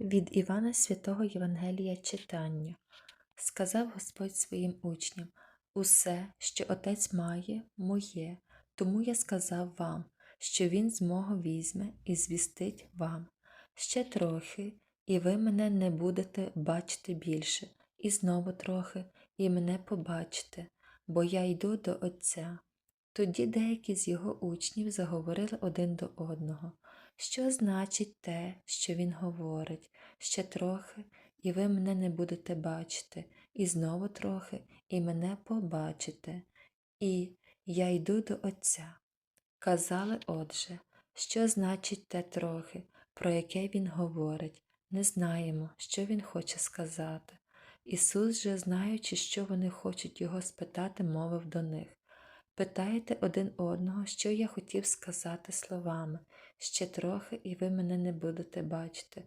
Від Івана Святого Євангелія читання. Сказав Господь своїм учням: Усе, що Отець має, моє, тому я сказав вам, що Він з мого візьме і звістить вам. Ще трохи, і ви мене не будете бачити більше, і знову трохи, і мене побачите, бо я йду до Отця. Тоді деякі з його учнів заговорили один до одного. Що значить те, що він говорить? Ще трохи, і ви мене не будете бачити, і знову трохи, і мене побачите. І я йду до Отця. Казали, отже, що значить те трохи, про яке він говорить, не знаємо, що він хоче сказати. Ісус же, знаючи, що вони хочуть його спитати, мовив до них. Питаєте один одного, що я хотів сказати словами ще трохи, і ви мене не будете бачити,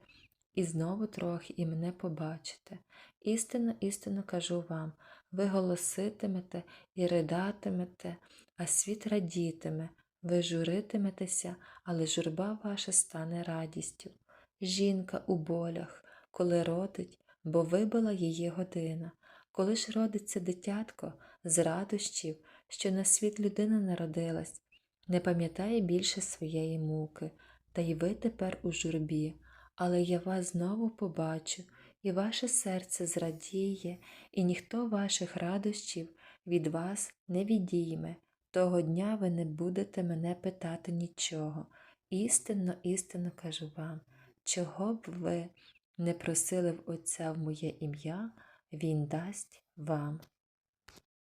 і знову трохи, і мене побачите. Істинно, істинно кажу вам, ви голоситимете і ридатимете, а світ радітиме, ви журитиметеся, але журба ваша стане радістю. Жінка у болях, коли родить, бо вибила її година. Коли ж родиться дитятко з радощів, що на світ людина народилась, не пам'ятає більше своєї муки, та й ви тепер у журбі, але я вас знову побачу, і ваше серце зрадіє, і ніхто ваших радощів від вас не відійме. Того дня ви не будете мене питати нічого. Істинно, істинно кажу вам, чого б ви не просили в Отця в моє ім'я, Він дасть вам.